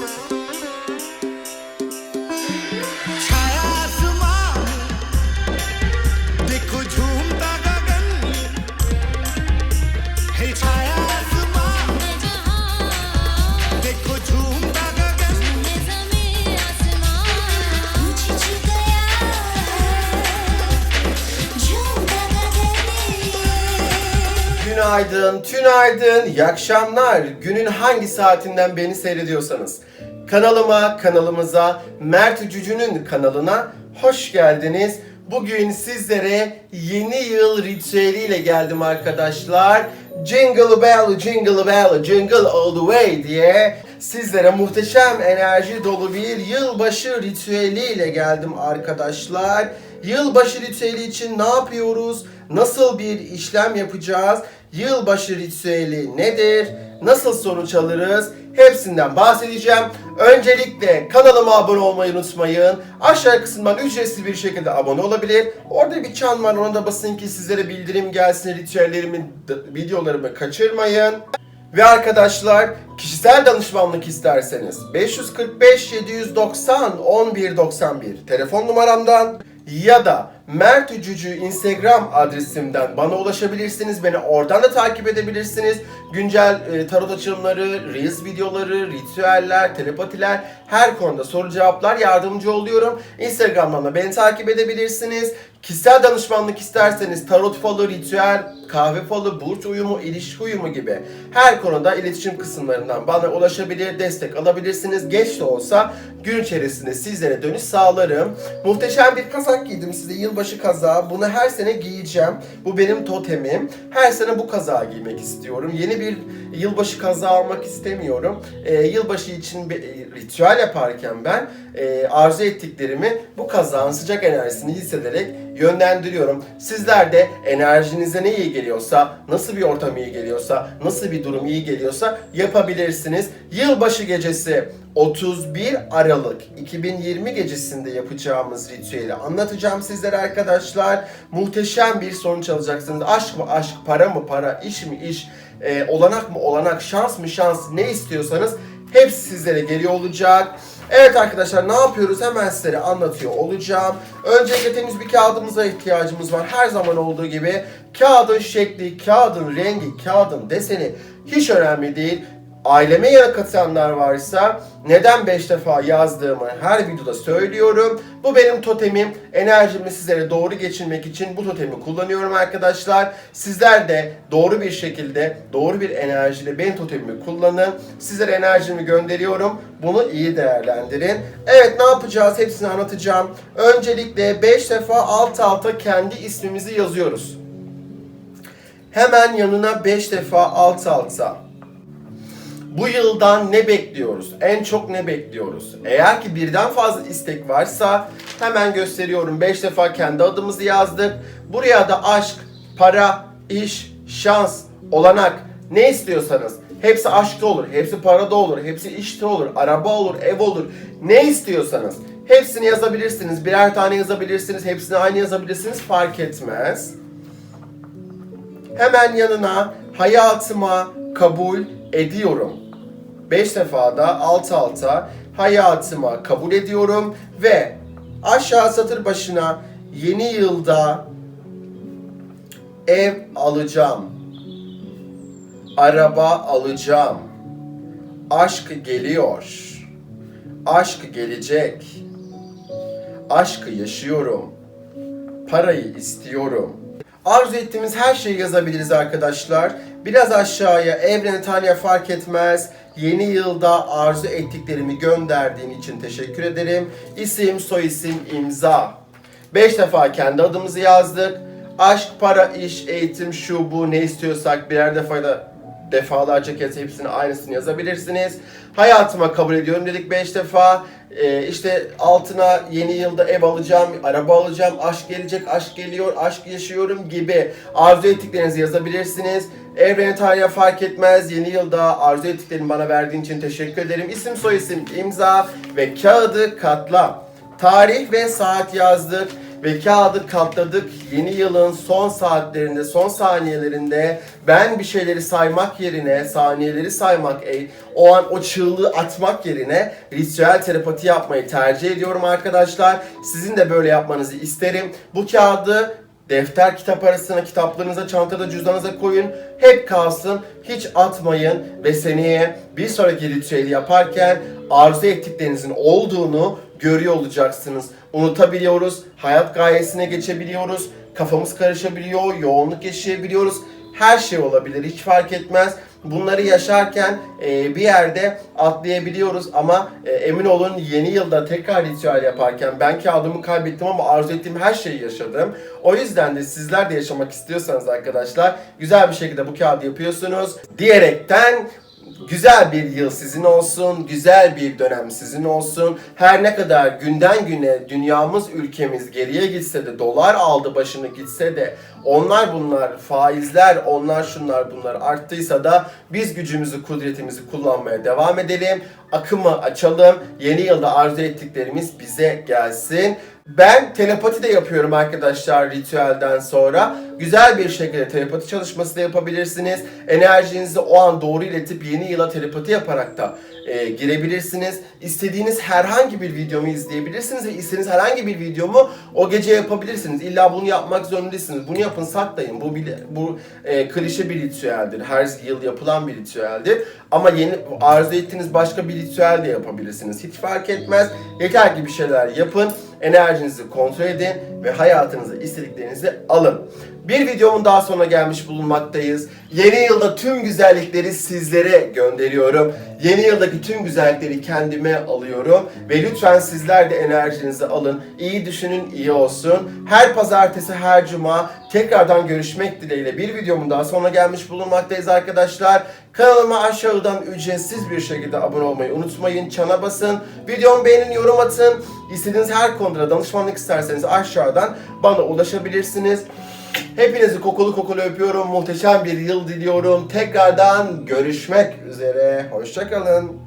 Thank you. Günaydın, tünaydın, iyi akşamlar. Günün hangi saatinden beni seyrediyorsanız. Kanalıma, kanalımıza, Mert Cücü'nün kanalına hoş geldiniz. Bugün sizlere yeni yıl ritüeliyle geldim arkadaşlar. Jingle bell, jingle bell, jingle all the way diye sizlere muhteşem enerji dolu bir yılbaşı ritüeliyle geldim arkadaşlar. Yılbaşı ritüeli için ne yapıyoruz? Nasıl bir işlem yapacağız? Yılbaşı ritüeli nedir? Nasıl sonuç alırız? Hepsinden bahsedeceğim. Öncelikle kanalıma abone olmayı unutmayın. Aşağı kısımdan ücretsiz bir şekilde abone olabilir. Orada bir çan var ona da basın ki sizlere bildirim gelsin. Ritüellerimin, videolarımı kaçırmayın. Ve arkadaşlar kişisel danışmanlık isterseniz 545 790 1191 telefon numaramdan ya da Mert Cücü Instagram adresimden bana ulaşabilirsiniz. Beni oradan da takip edebilirsiniz. Güncel e, tarot açılımları, reels videoları, ritüeller, telepatiler her konuda soru cevaplar yardımcı oluyorum. Instagram'dan da beni takip edebilirsiniz. Kişisel danışmanlık isterseniz tarot falı, ritüel, kahve falı, burç uyumu, ilişki uyumu gibi her konuda iletişim kısımlarından bana ulaşabilir, destek alabilirsiniz. Geç de olsa gün içerisinde sizlere dönüş sağlarım. Muhteşem bir kazak giydim size yılbaşı kazağı. Bunu her sene giyeceğim. Bu benim totemim. Her sene bu kazağı giymek istiyorum. Yeni bir yılbaşı kazağı almak istemiyorum. Ee, yılbaşı için bir e, ritüel yaparken ben e, arzu ettiklerimi bu kazağın sıcak enerjisini hissederek yönlendiriyorum. Sizler de enerjinize ne iyi geliyorsa, nasıl bir ortam iyi geliyorsa, nasıl bir durum iyi geliyorsa yapabilirsiniz. Yılbaşı gecesi 31 Aralık 2020 gecesinde yapacağımız ritüeli anlatacağım sizlere arkadaşlar. Muhteşem bir sonuç alacaksınız. Aşk mı aşk, para mı para, iş mi iş, e, olanak mı olanak, şans mı şans ne istiyorsanız hepsi sizlere geliyor olacak. Evet arkadaşlar ne yapıyoruz hemen sizlere anlatıyor olacağım. Öncelikle temiz bir kağıdımıza ihtiyacımız var. Her zaman olduğu gibi kağıdın şekli, kağıdın rengi, kağıdın deseni hiç önemli değil. Aileme yana katılanlar varsa neden 5 defa yazdığımı her videoda söylüyorum. Bu benim totemim. Enerjimi sizlere doğru geçirmek için bu totemi kullanıyorum arkadaşlar. Sizler de doğru bir şekilde, doğru bir enerjiyle benim totemimi kullanın. Sizlere enerjimi gönderiyorum. Bunu iyi değerlendirin. Evet ne yapacağız? Hepsini anlatacağım. Öncelikle 5 defa alt alta kendi ismimizi yazıyoruz. Hemen yanına 5 defa alt alta. Bu yıldan ne bekliyoruz? En çok ne bekliyoruz? Eğer ki birden fazla istek varsa hemen gösteriyorum. 5 defa kendi adımızı yazdık. Buraya da aşk, para, iş, şans, olanak ne istiyorsanız hepsi aşkta olur, hepsi parada olur, hepsi işte olur, araba olur, ev olur. Ne istiyorsanız hepsini yazabilirsiniz. Birer tane yazabilirsiniz, hepsini aynı yazabilirsiniz fark etmez. Hemen yanına hayatıma kabul ediyorum. 5 defa da alt alta hayatıma kabul ediyorum ve aşağı satır başına yeni yılda ev alacağım. Araba alacağım. Aşk geliyor. Aşk gelecek. Aşkı yaşıyorum. Parayı istiyorum. Arzu ettiğimiz her şeyi yazabiliriz arkadaşlar. Biraz aşağıya evrene tanrıya fark etmez. Yeni yılda arzu ettiklerimi gönderdiğin için teşekkür ederim. İsim, soyisim, imza. 5 defa kendi adımızı yazdık. Aşk, para, iş, eğitim, şu bu ne istiyorsak birer defa da defalarca kez hepsini aynısını yazabilirsiniz. Hayatıma kabul ediyorum dedik 5 defa. Ee, işte altına yeni yılda ev alacağım, araba alacağım, aşk gelecek, aşk geliyor, aşk yaşıyorum gibi arzu ettiklerinizi yazabilirsiniz. Evrene tarihe fark etmez. Yeni yılda arzu ettiklerimi bana verdiğin için teşekkür ederim. İsim soyisim imza ve kağıdı katla. Tarih ve saat yazdık. ve kağıdı katladık. Yeni yılın son saatlerinde, son saniyelerinde ben bir şeyleri saymak yerine, saniyeleri saymak, e, o an o çığlığı atmak yerine ritüel terapati yapmayı tercih ediyorum arkadaşlar. Sizin de böyle yapmanızı isterim. Bu kağıdı defter kitap arasına, kitaplarınıza, çantada, cüzdanınıza koyun. Hep kalsın, hiç atmayın ve seneye bir sonraki ritüeli yaparken arzu ettiklerinizin olduğunu görüyor olacaksınız. Unutabiliyoruz, hayat gayesine geçebiliyoruz, kafamız karışabiliyor, yoğunluk yaşayabiliyoruz. Her şey olabilir, hiç fark etmez. Bunları yaşarken e, bir yerde atlayabiliyoruz ama e, emin olun yeni yılda tekrar ritüel yaparken ben kağıdımı kaybettim ama arzu ettiğim her şeyi yaşadım. O yüzden de sizler de yaşamak istiyorsanız arkadaşlar güzel bir şekilde bu kağıdı yapıyorsunuz diyerekten Güzel bir yıl sizin olsun, güzel bir dönem sizin olsun. Her ne kadar günden güne dünyamız, ülkemiz geriye gitse de, dolar aldı başını gitse de, onlar bunlar, faizler, onlar şunlar bunlar arttıysa da biz gücümüzü, kudretimizi kullanmaya devam edelim. Akımı açalım. Yeni yılda arzu ettiklerimiz bize gelsin. Ben telepati de yapıyorum arkadaşlar ritüelden sonra. Güzel bir şekilde telepati çalışması da yapabilirsiniz. Enerjinizi o an doğru iletip yeni yıla telepati yaparak da e, girebilirsiniz. İstediğiniz herhangi bir videomu izleyebilirsiniz ve istediğiniz herhangi bir videomu o gece yapabilirsiniz. İlla bunu yapmak zorunda değilsiniz. Bunu yapın saklayın. Bu bile, bu e, klişe bir ritüeldir. Her yıl yapılan bir ritüeldir. Ama yeni arzu ettiğiniz başka bir ritüel de yapabilirsiniz. Hiç fark etmez. Yeter ki bir şeyler yapın. Enerjinizi kontrol edin ve hayatınıza istediklerinizi alın. Bir videomun daha sonuna gelmiş bulunmaktayız. Yeni yılda tüm güzellikleri sizlere gönderiyorum. Yeni yıldaki tüm güzellikleri kendime alıyorum. Ve lütfen sizler de enerjinizi alın. İyi düşünün, iyi olsun. Her pazartesi, her cuma tekrardan görüşmek dileğiyle bir videomun daha sonuna gelmiş bulunmaktayız arkadaşlar. Kanalıma aşağıdan ücretsiz bir şekilde abone olmayı unutmayın. Çana basın. Videomu beğenin, yorum atın. İstediğiniz her konuda danışmanlık isterseniz aşağıdan bana ulaşabilirsiniz. Hepinizi kokulu kokulu öpüyorum. Muhteşem bir yıl diliyorum. Tekrardan görüşmek üzere. Hoşçakalın.